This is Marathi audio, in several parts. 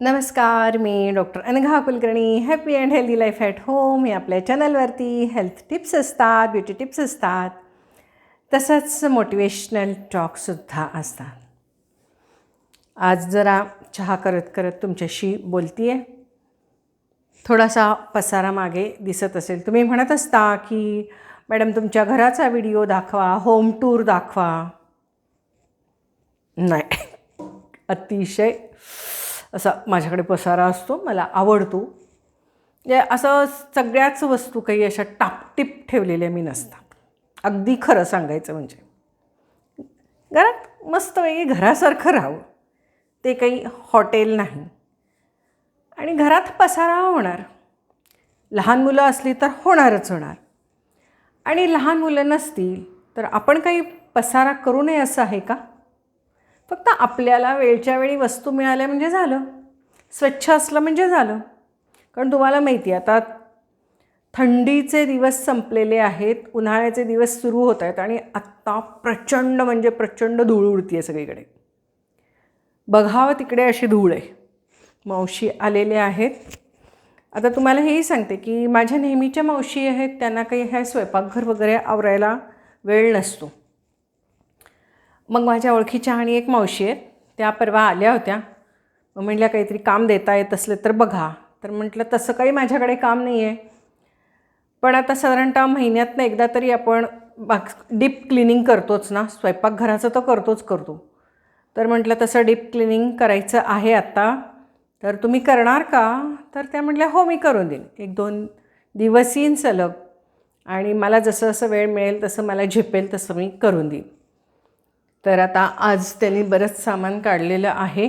नमस्कार मी doctor Anagha Kulkarni. Happy and healthy life at home या आपल्या चॅनलवरती हेल्थ टिप्स असतात ब्युटी टिप्स असतात. तसंच मोटिवेशनल टॉकसुद्धा असतात. आज जरा चहा करत करत तुमच्याशी बोलती आहे थोडासा पसारा मागे दिसत असेल. तुम्ही म्हणत असता की मॅडम तुमच्या घराचा व्हिडिओ दाखवा होम टूर दाखवा. नाही. अतिशय असा माझ्याकडे पसारा असतो मला आवडतो. म्हणजे असं सगळ्याच वस्तू काही अशा टापटीप ठेवलेल्या मी नसतात अगदी खरं सांगायचं म्हणजे. घरात मस्त वेगळी घरासारखं राहावं. ते काही हॉटेल नाही. आणि घरात पसारा होणार. लहान मुलं असली तर होणारच होणार. आणि लहान मुलं नसतील तर आपण काही पसारा करू नये असं आहे का? फक्त आपल्याला वेळच्या वेळी वस्तू मिळाल्या म्हणजे झालं. स्वच्छ असलं म्हणजे झालं. कारण तुम्हाला माहिती आहे आता थंडीचे दिवस संपलेले आहेत उन्हाळ्याचे दिवस सुरू होत आहेत आणि आत्ता प्रचंड म्हणजे प्रचंड धूळ उडती आहे सगळीकडे. बघावं तिकडे अशी धूळ आहे. मावशी आलेले आहेत. आता तुम्हाला हेही सांगते की माझ्या नेहमीच्या मावशी आहेत त्यांना काही ह्या स्वयंपाकघर वगैरे आवरायला वेळ नसतो. मग माझ्या ओळखीच्या आणि एक मावशी आहेत त्या परवा आल्या होत्या. मग म्हटल्या काहीतरी काम देता येत असले तर बघा. तर म्हटलं तसं काही माझ्याकडे काम नाही आहे. पण आता साधारणतः महिन्यातनं एकदा तरी आपण बाग डीप क्लिनिंग करतोच ना. स्वयंपाकघराचं तर करतोच करतो. तर म्हटलं तसं डीप क्लिनिंग करायचं आहे आत्ता तर तुम्ही करणार का? तर त्या म्हटल्या हो मी करून देईन. एक दोन दिवस येईन सलग. आणि मला जसं जसं वेळ मिळेल तसं मला झेपेल तसं मी करून देईन. तर आता आज त्यांनी बरंच सामान काढलेलं आहे.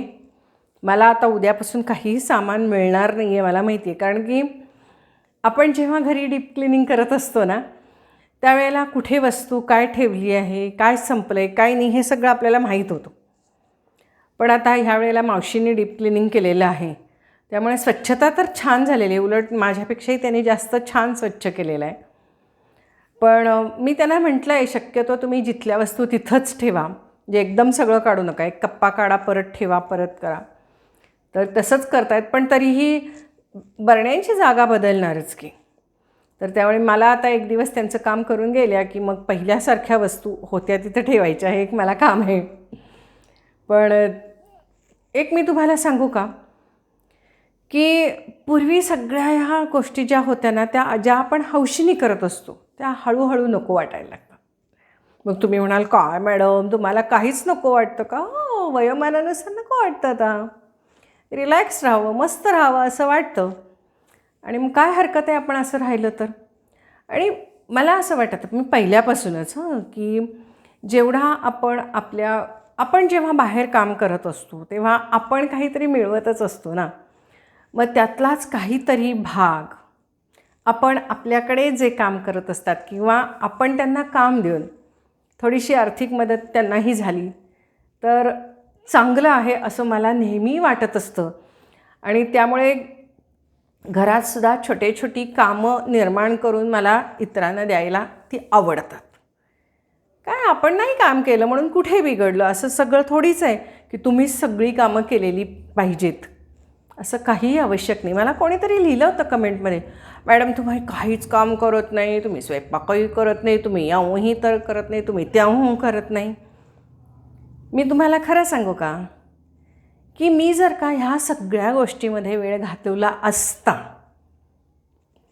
मला आता उद्यापासून काहीही सामान मिळणार नाही आहे मला माहिती आहे कारण की आपण जेव्हा घरी डीप क्लिनिंग करत असतो ना त्यावेळेला कुठे वस्तू काय ठेवली आहे काय संपलं आहे काय नाही हे सगळं आपल्याला माहीत होतं. पण आता ह्या वेळेला मावशीने डीप क्लिनिंग केलेलं आहे. त्यामुळे स्वच्छता तर छान झालेली आहे. उलट माझ्यापेक्षाही त्यांनी जास्त छान स्वच्छ केलेलं आहे. पण मी त्यांना म्हटलं आहे शक्यतो तुम्ही जिथल्या वस्तू तिथंच ठेवा. म्हणजे एकदम सगळं काढू नका. एक कप्पा काढा परत ठेवा परत करा. तर तसंच करतायत. पण तरीही बरण्यांची जागा बदलणारच की. तर त्यामुळे मला आता एक दिवस त्यांचं काम करून गेल्या की मग पहिल्यासारख्या वस्तू होत्या तिथं ठेवायच्या. हे एक मला काम आहे. पण एक मी तुम्हाला सांगू का? की पूर्वी सगळ्या ह्या गोष्टी ज्या होत्या ना त्या ज्या आपण हौशीने करत असतो त्या हळूहळू नको वाटायला लागतात. मग तुम्ही म्हणाल काय मॅडम तुम्हाला काहीच नको वाटतं का? हो वयोमानानुसार नको वाटतं आता. रिलॅक्स राहावं मस्त राहावं असं वाटतं. आणि मग काय हरकत आहे आपण असं राहिलं तर? आणि मला असं वाटतं मी पहिल्यापासूनच हं की जेवढा आपण आपल्या आपण जेव्हा बाहेर काम करत असतो तेव्हा आपण काहीतरी मिळवतच असतो ना. मग त्यातलाच काहीतरी भाग आपण आपल्याकडे जे काम करत असतात किंवा आपण त्यांना काम देऊन थोडीशी आर्थिक मदत त्यांनाही झाली. तर चांगलं आहे असं मला नेहमी वाटत असतं. आणि त्यामुळे घरातसुद्धा छोटे छोटी कामं निर्माण करून मला इतरांना द्यायला ती आवडतात. काय आपण नाही काम केलं म्हणून कुठे बिघडलं? असं सगळं थोडीच आहे की तुम्ही सगळी कामं केलेली पाहिजेत. असं काहीही आवश्यक नाही. मला कोणीतरी लिहिलं होतं कमेंटमध्ये मॅडम तुम्ही काहीच काम करत नाही तुम्ही स्वयंपाकही करत नाही तुम्ही याहूनही तर करत नाही तुम्ही त्याहून करत नाही. मी तुम्हाला खरं सांगू का? की मी जर का ह्या सगळ्या गोष्टीमध्ये वेळ घातवला असता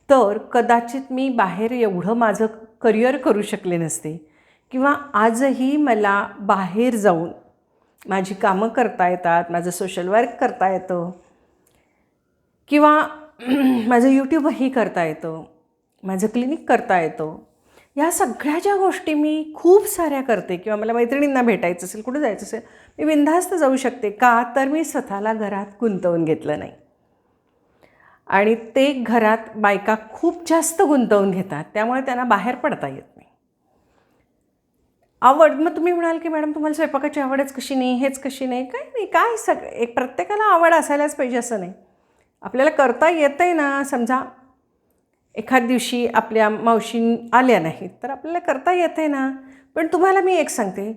तर कदाचित मी बाहेर एवढं माझं करिअर करू शकले नसते किंवा आजही मला बाहेर जाऊन माझी कामं करता येतात माझं सोशल वर्क करता येतं किंवा माझं यूट्यूबही करता येतं माझं क्लिनिक करता येतं. या सगळ्या ज्या गोष्टी मी खूप साऱ्या करते किंवा मला मैत्रिणींना भेटायचं असेल कुठं जायचं असेल मी बिनधास्त जाऊ शकते का? तर मी स्वतःला घरात गुंतवून घेतलं नाही. आणि ते घरात बायका खूप जास्त गुंतवून घेतात त्यामुळे त्यांना बाहेर पडता येत नाही. आवड मग तुम्ही म्हणाल की मॅडम तुम्हाला स्वयंपाकाची आवडच कशी नाही हेच कशी नाही काय नाही काय सग एक प्रत्येकाला आवड असायलाच पाहिजे असं नाही. आपल्याला करता येतं आहे ना समजा एखाद दिवशी आपल्या मावशी आल्या नाहीत तर आपल्याला करता येतं आहे ना. पण तुम्हाला मी एक सांगते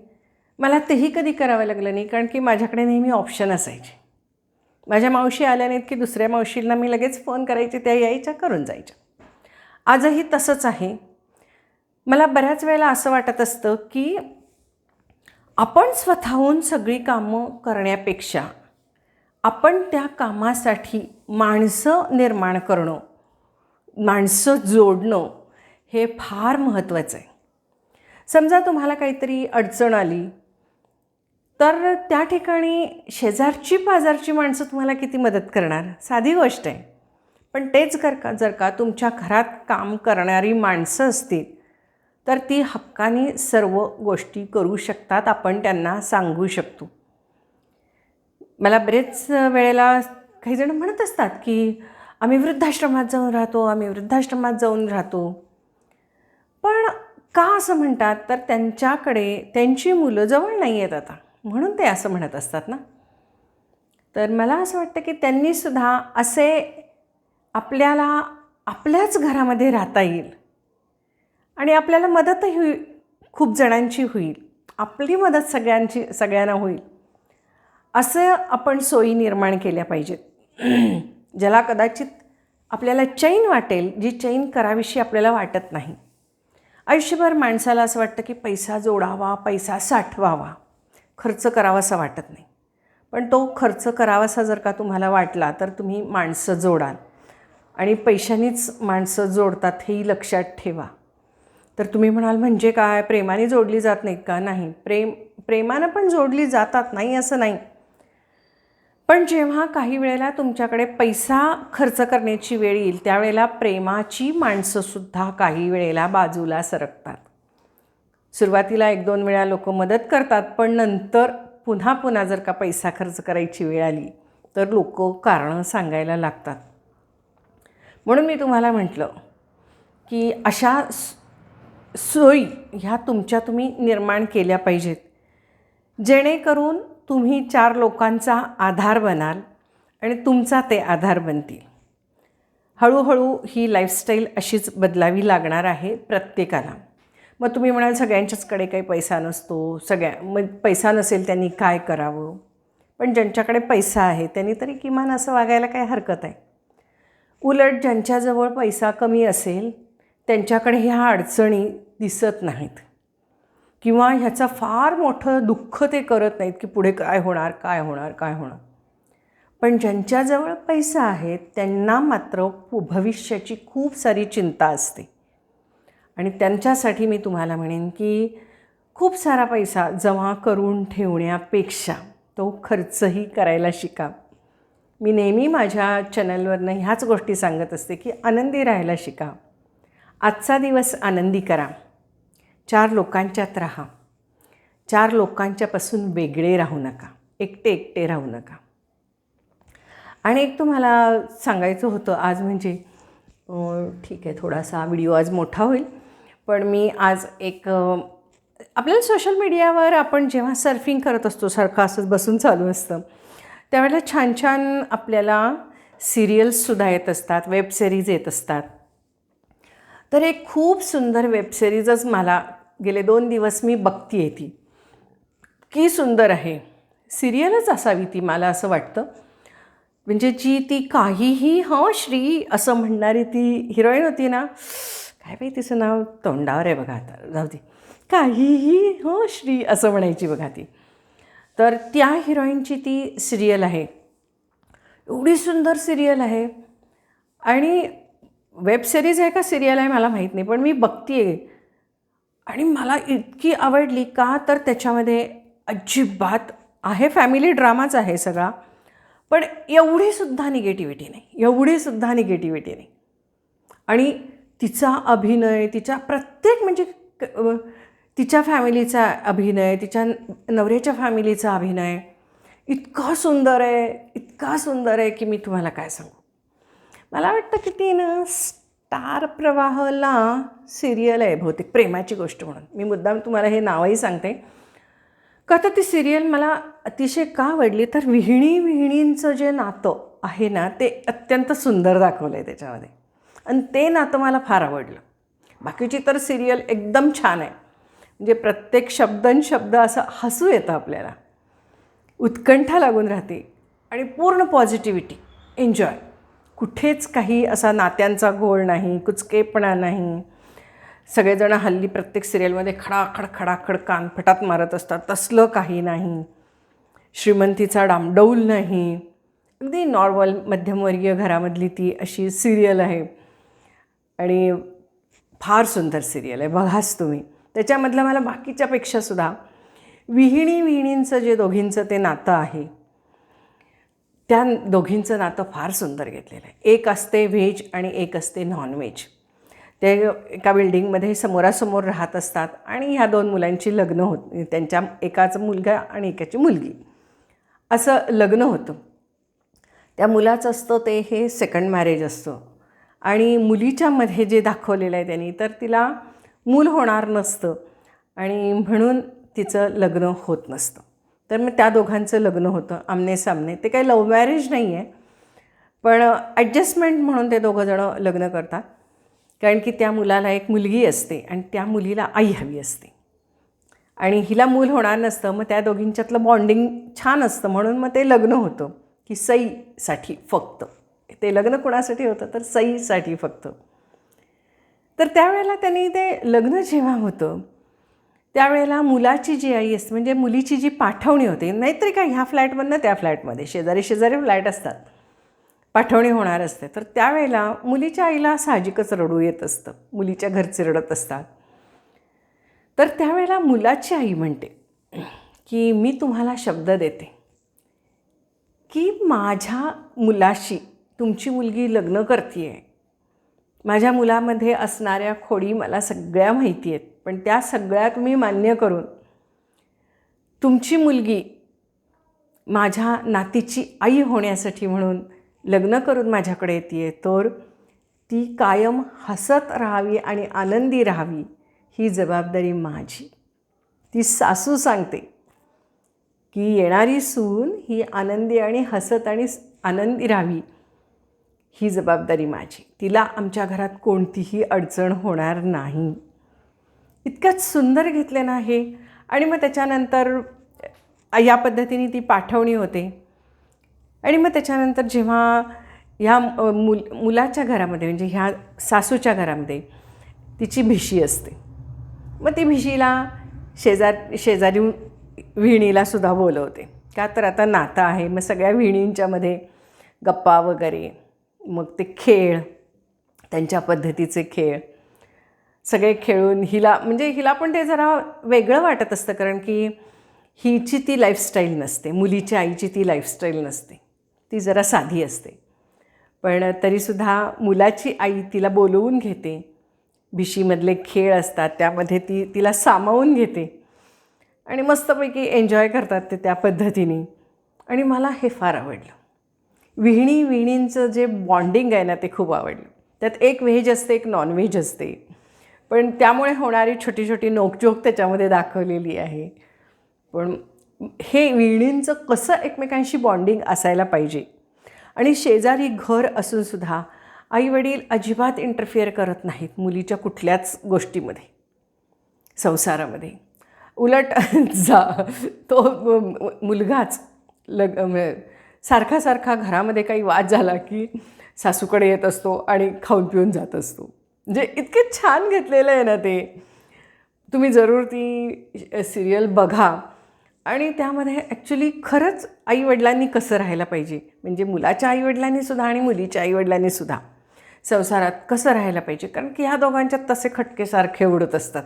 मला तेही कधी करावं लागलं नाही कारण की माझ्याकडे नेहमी ऑप्शन असायचे. माझ्या मावशी आल्या नाहीत की दुसऱ्या मावशींना मी लगेच फोन करायचे त्या यायच्या करून जायच्या. आजही तसंच आहे. मला बऱ्याच वेळेला असं वाटत असतं की आपण स्वतःहून सगळी कामं करण्यापेक्षा आपण त्या कामासाठी माणसं निर्माण करणं माणसं जोडणं हे फार महत्त्वाचं आहे. समजा तुम्हाला काहीतरी अडचण आली तर त्या ठिकाणी शेजारची पाजारची माणसं तुम्हाला किती मदत करणार? साधी गोष्ट आहे. पण तेच कर का जर का तुमच्या घरात काम करणारी माणसं असतील तर ती हक्काने सर्व गोष्टी करू शकतात आपण त्यांना सांगू शकतो. मला बरेच वेळेला काही जण म्हणत असतात की आम्ही वृद्धाश्रमात जाऊन राहतो आम्ही वृद्धाश्रमात जाऊन राहतो. पण का असं म्हणतात? तर त्यांच्याकडे त्यांची मुलं जवळ नाही आहेत आता. म्हणून ते असं म्हणत असतात ना? तर मला असं वाटतं की त्यांनीसुद्धा असे आपल्याला आपल्याच घरामध्ये राहता येईल. आणि आपल्याला मदतही होईल. खूप जणांची होईल. आपली मदत सगळ्यांची सगळ्यांना होईल. असं आपण सोयी निर्माण केल्या पाहिजेत. ज्याला कदाचित आपल्याला चैन वाटेल जी चैन कराविषयी आपल्याला वाटत नाही. आयुष्यभर माणसाला असं वाटतं की पैसा जोडावा पैसा साठवावा. खर्च करावासा वाटत नाही. पण तो खर्च करावासा जर का तुम्हाला वाटला तर तुम्ही माणसं जोडाल. आणि पैशानीच माणसं जोडतात हेही लक्षात ठेवा. तर तुम्ही म्हणाल म्हणजे काय? प्रेमाने जोडली जात नाहीत का? नाही. प्रेम प्रेमानं पण जोडली जातात. नाही असं नाही. पण जेव्हा काही वेळेला तुमच्याकडे पैसा खर्च करण्याची वेळ येईल त्यावेळेला प्रेमाची माणसंसुद्धा काही वेळेला बाजूला सरकतात. सुरुवातीला एक दोन वेळा लोक मदत करतात पण नंतर पुन्हा पुन्हा जर का पैसा खर्च करायची वेळ आली तर लोक कारणं सांगायला लागतात. म्हणून मी तुम्हाला म्हटलं की अशा सोयी ह्या तुमच्या तुम्ही निर्माण केल्या पाहिजेत. जेणेकरून तुम्ही चार लोकांचा आधार बनाल आणि तुमचा ते आधार बनतील. हळूहळू ही लाईफस्टाईल अशीच बदलावी लागणार आहे प्रत्येकाला. मग तुम्ही म्हणाल सगळ्यांच्याचकडे काही पैसा नसतो सगळ्या मग पैसा नसेल त्यांनी काय करावं? पण ज्यांच्याकडे पैसा आहे त्यांनी तरी किमान असं वागायला काय हरकत आहे? उलट ज्यांच्याजवळ पैसा कमी असेल त्यांच्याकडे ह्या अडचणी दिसत नाहीत. किंवा ह्याचं फार मोठं दुःख ते करत नाहीत की पुढे काय होणार काय होणार काय होणार. पण ज्यांच्याजवळ पैसा आहे त्यांना मात्र भविष्याची खूप सारी चिंता असते. आणि त्यांच्यासाठी मी तुम्हाला म्हणेन की खूप सारा पैसा जमा करून ठेवण्यापेक्षा तो खर्चही करायला शिका. मी नेहमी माझ्या चॅनलवरनं ह्याच गोष्टी सांगत असते की आनंदी राहायला शिका. आजचा दिवस आनंदी करा. चार लोकांच्यात राहा. चार लोकांच्यापासून वेगळे राहू नका. एकटे एकटे राहू नका. आणि एक तुम्हाला सांगायचं होतं आज म्हणजे ठीक आहे थोडासा व्हिडिओ आज मोठा होईल पण मी आज एक आपल्याला सोशल मीडियावर आपण जेव्हा सर्फिंग करत असतो सारखं असंच बसून चालू असतं त्यावेळेला छान छान आपल्याला सिरियल्ससुद्धा येत असतात वेबसिरीज येत असतात. तर एक खूप सुंदर वेबसिरीजच मला गेले दोन दिवस मी बघतीये आहे ती. की सुंदर आहे. सिरियलच असावी ती मला असं वाटतं. म्हणजे जी ती काहीही हं श्री असं म्हणणारी ती हिरोईन होती ना काय बाई तिचं नाव तोंडावर आहे बघा आता जाऊ दे. काहीही हं श्री असं म्हणायची बघा ती. तर त्या हिरोईनची ती सिरियल आहे. एवढी सुंदर सिरियल आहे. आणि वेब सिरीज आहे का सिरियल आहे मला माहीत नाही पण मी बघते आहे आणि मला इतकी आवडली का तर त्याच्यामध्ये अजिबात आहे फॅमिली ड्रामाच आहे सगळा. पण एवढीसुद्धा निगेटिव्हिटी नाही एवढीसुद्धा निगेटिव्हिटी नाही. आणि तिचा अभिनय तिच्या प्रत्येक म्हणजे तिच्या फॅमिलीचा अभिनय तिच्या नवऱ्याच्या फॅमिलीचा अभिनय इतका सुंदर आहे इतका सुंदर आहे की मी तुम्हाला काय सांगू? मला वाटतं की ती ना तार प्रवाहला सिरियल आहे बहुतेक प्रेमाची गोष्ट म्हणून. मी मुद्दाम तुम्हाला हे नावही सांगते. का तर ती सिरियल मला अतिशय का आवडली? तर विहिणी विहिणींचं जे नातं आहे ना ते अत्यंत सुंदर दाखवलं आहे त्याच्यामध्ये. आणि ते नातं मला फार आवडलं. बाकीची तर सिरियल एकदम छान आहे. म्हणजे प्रत्येक शब्दन शब्द असं हसू येतं आपल्याला. उत्कंठा लागून राहते आणि पूर्ण पॉझिटिव्हिटी एन्जॉय कुठेच काही असा नात्यांचा गोळ नाही कुचकेपणा नाही. सगळेजण हल्ली प्रत्येक सिरियलमध्ये खडाखड खडाखड कानफटात मारत असतात. तसलं काही नाही. श्रीमंतीचा डामडौल नाही. अगदी नॉर्मल मध्यमवर्गीय घरामधली ती अशी सिरियल आहे. आणि फार सुंदर सिरियल आहे. बघाच तुम्ही. त्याच्यामधलं मला बाकीच्यापेक्षासुद्धा विहिणी विहिणींचं जे दोघींचं ते नातं आहे त्या दोघींचं नातं फार सुंदर घेतलेलं आहे. एक असते व्हेज आणि एक असते नॉनव्हेज ते एका बिल्डिंगमध्ये समोरासमोर राहत असतात आणि ह्या दोन मुलांची लग्न होत त्यांच्या एकाचा मुलगा आणि एकाची मुलगी. असं लग्न होतं. त्या मुलाचं असतं ते हे सेकंड मॅरेज असतं. आणि मुलीच्यामध्ये जे दाखवलेलं आहे त्यांनी तर तिला मूल होणार नसतं आणि म्हणून तिचं लग्न होत नसतं. तर मग त्या दोघांचं लग्न होतं आमने सामने. ते काही लव्ह मॅरेज नाही आहे पण ॲडजस्टमेंट म्हणून ते दोघंजणं लग्न करतात. कारण की त्या मुलाला एक मुलगी असते आणि त्या मुलीला आई हवी असते. आणि हिला मूल होणार नसतं मग त्या दोघींच्यातलं बॉन्डिंग छान असतं. म्हणून मग ते लग्न होतं की सईसाठी फक्त. ते लग्न कोणासाठी होतं? तर सईसाठी फक्त. तर त्यावेळेला त्यांनी ते लग्न जेव्हा होतं त्यावेळेला मुलाची जी आई असते म्हणजे मुलीची जी पाठवणी होते नाहीतरी काय ह्या फ्लॅटमधनं त्या फ्लॅटमध्ये शेजारी शेजारी फ्लॅट असतात. पाठवणी होणार असते. तर त्यावेळेला मुलीच्या आईला साहजिकच रडू येत असतं. मुलीच्या घरचे रडत असतात. तर त्यावेळेला मुलाची आई म्हणते की मी तुम्हाला शब्द देते की माझ्या मुलाशी तुमची मुलगी लग्न करते आहे माझ्या मुलामध्ये असणाऱ्या खोडी मला सगळ्या माहिती आहेत. पण त्या सगळ्या तुम्ही मान्य करून तुमची मुलगी माझ्या नातीची आई होण्यासाठी म्हणून लग्न करून माझ्याकडे येते तर ती कायम हसत राहावी आणि आनंदी राहावी ही जबाबदारी माझी. ती सासू सांगते की येणारी सून ही आनंदी आणि हसत आणि आनंदी राहावी ही जबाबदारी माझी. तिला आमच्या घरात कोणतीही अडचण होणार नाही. इतकंच सुंदर घेतले नाही आणि मग त्याच्यानंतर या पद्धतीने ती पाठवणी होते. आणि मग त्याच्यानंतर जेव्हा ह्या मुल मुलाच्या घरामध्ये म्हणजे ह्या सासूच्या घरामध्ये तिची भिशी असते. मग ती भिशीला शेजार शेजारी विहिणीला सुद्धा बोलवते. का तर आता नातं आहे मग सगळ्या विहिणींच्यामध्ये गप्पा वगैरे मग ते खेळ त्यांच्या पद्धतीचे खेळ. सगळे खेळून हिला म्हणजे हिला पण ते जरा वेगळं वाटत असतं कारण की हिची ती लाईफस्टाईल नसते मुलीच्या आईची ती लाईफस्टाईल नसते ती जरा साधी असते. पण तरीसुद्धा मुलाची आई तिला बोलवून घेते भिशीमधले खेळ असतात त्यामध्ये ती तिला सामावून घेते आणि मस्तपैकी एन्जॉय करतात ते त्या पद्धतीने. आणि मला हे फार आवडलं. विहिणी विहिणींचं जे बॉन्डिंग आहे ना ते खूप आवडलं. त्यात एक व्हेज असते एक नॉनव्हेज असते. पण त्यामुळे होणारी छोटी छोटी नोकझोक त्याच्यामध्ये दाखवलेली आहे. पण हे विहिणींचं कसं एकमेकांशी बॉन्डिंग असायला पाहिजे? आणि शेजारी घर असूनसुद्धा आईवडील अजिबात इंटरफिअर करत नाहीत मुलीच्या कुठल्याच गोष्टीमध्ये. संसारामध्ये. उलट जा तो मुलगाच लग म्हणजे सारखा सारखा घरामध्ये काही वाद झाला की सासूकडे येत असतो आणि खाऊन पिऊन जात असतो. म्हणजे इतके छान घेतलेलं आहे ना ते तुम्ही जरूर ती सिरियल बघा. आणि त्यामध्ये ॲक्च्युली खरंच आईवडिलांनी कसं राहायला पाहिजे? म्हणजे मुलाच्या आईवडिलांनीसुद्धा आणि मुलीच्या आईवडिलांनीसुद्धा संसारात कसं राहायला पाहिजे? कारण की ह्या दोघांच्यात तसे खटकेसारखे उडत असतात.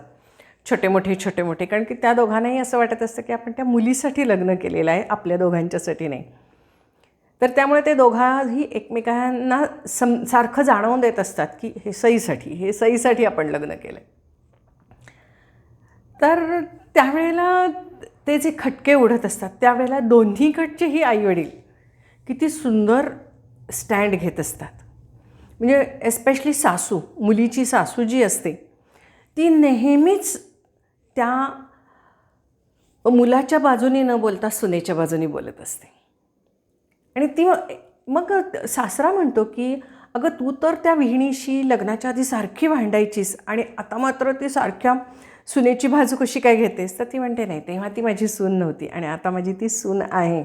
छोटे मोठे छोटे मोठे कारण की त्या दोघांनाही असं वाटत असतं की आपण त्या मुलीसाठी लग्न केलेलं आहे आपल्या दोघांच्यासाठी नाही. तर त्यामुळे ते दोघाही एकमेकांना सम सारखं जाणवून देत असतात की हे सईसाठी हे सईसाठी आपण लग्न केलं आहे तर त्यावेळेला ते जे खटके उडत असतात त्यावेळेला दोन्हीकडचेही आईवडील किती सुंदर स्टँड घेत असतात. म्हणजे एस्पेशली सासू मुलीची सासू जी असते ती नेहमीच त्या मुलाच्या बाजूनी न बोलता सुनेच्या बाजूने बोलत असते. आणि ती मग सासरा म्हणतो की अगं तू तर त्या विहिणीशी लग्नाच्या आधी सारखी भांडायचीस आणि आता मात्र ती सारख्या सुनेची बाजू कशी काय घेतेस? तर ती म्हणते नाही तेव्हा ती माझी सून नव्हती आणि आता माझी ती सून आहे.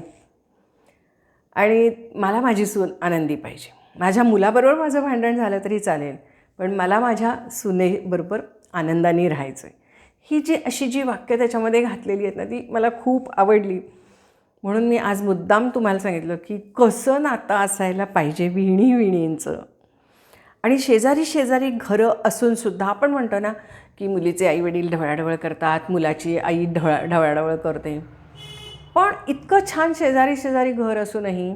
आणि मला माझी सून आनंदी पाहिजे. माझ्या मुलाबरोबर माझं भांडण झालं तरी चालेल पण मला माझ्या सुनेबरोबर आनंदाने राहायचं आहे ही जी अशी जी वाक्य त्याच्यामध्ये घातलेली आहेत ना ती मला खूप आवडली. म्हणून मी आज मुद्दाम तुम्हाला सांगितलं की कसं नातं असायला पाहिजे विणी विणींचं आणि शेजारी शेजारी घरं असूनसुद्धा आपण म्हणतो ना की मुलीचे आईवडील ढवळाढवळ करतात मुलाची आई ढवळा ढवळाढवळ करते. पण इतकं छान शेजारी शेजारी घर असूनही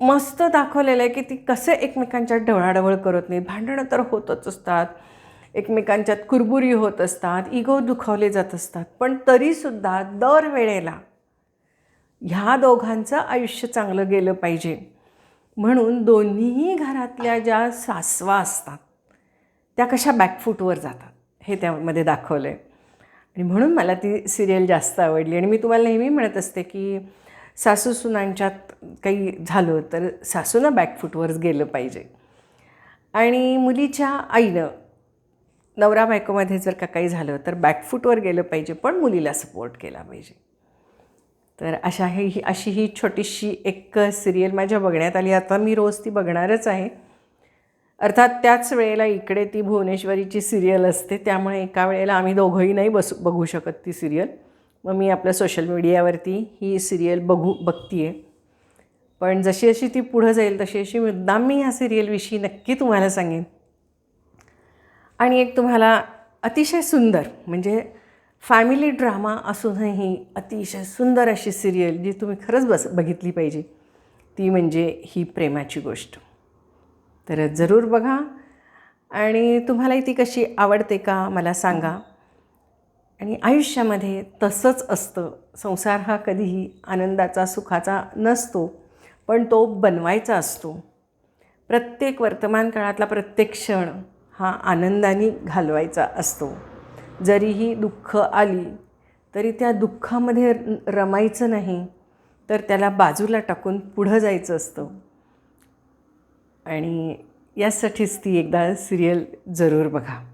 मस्त दाखवलेलं आहे की ती कसे एकमेकांच्यात ढवळाढवळ करत नाहीत भांडणं तर होतच असतात. एकमेकांच्यात कुरबुरी होत असतात. इगो दुखावले जात असतात. पण तरीसुद्धा दरवेळेला ह्या दोघांचं आयुष्य चांगलं गेलं पाहिजे. म्हणून दोन्हीही घरातल्या ज्या सासवा असतात त्या कशा बॅकफूटवर जातात हे त्यामध्ये दाखवलं आहे आणि म्हणून मला ती सिरियल जास्त आवडली. आणि मी तुम्हाला नेहमी म्हणत असते की सासू सुनांच्यात काही झालं तर सासूनं बॅकफूटवरच गेलं पाहिजे. आणि मुलीच्या आईनं नवरा बायकोमध्ये जर का काही झालं तर बॅकफूटवर गेलं पाहिजे पण मुलीला सपोर्ट केला पाहिजे. तर अशा ही ही अशी ही छोटीशी एक सिरियल माझ्या बघण्यात आली. आता मी रोज ती बघणारच आहे. अर्थात त्याच वेळेला इकडे ती भुवनेश्वरीची सिरियल असते. त्यामुळे एका वेळेला आम्ही दोघंही नाही बसू बघू शकत ती सिरियल. मग मी आपल्या सोशल मीडियावरती ही सिरियल बघू बघते आहे पण जशी अशी ती पुढं जाईल तशी अशी मुद्दाम मी ह्या सिरियलविषयी नक्की तुम्हाला सांगेन. आणि एक तुम्हाला अतिशय सुंदर म्हणजे फॅमिली ड्रामा असूनही अतिशय सुंदर अशी सिरियल जी तुम्ही खरंच बस बघितली पाहिजे ती म्हणजे ही प्रेमाची गोष्ट. तर जरूर बघा. आणि तुम्हालाही ती कशी आवडते का मला सांगा. आणि आयुष्यामध्ये तसंच असतं. संसार हा कधीही आनंदाचा सुखाचा नसतो पण तो बनवायचा असतो. प्रत्येक वर्तमान काळातला प्रत्येक क्षण हा आनंदाने घालवायचा असतो. जरीही दुःख आली तरी त्या दुःखामध्ये रमायचं नाही तर त्याला बाजूला टाकून पुढं जायचं असतं. आणि यासाठीच ती एकदा सिरियल जरूर बघा.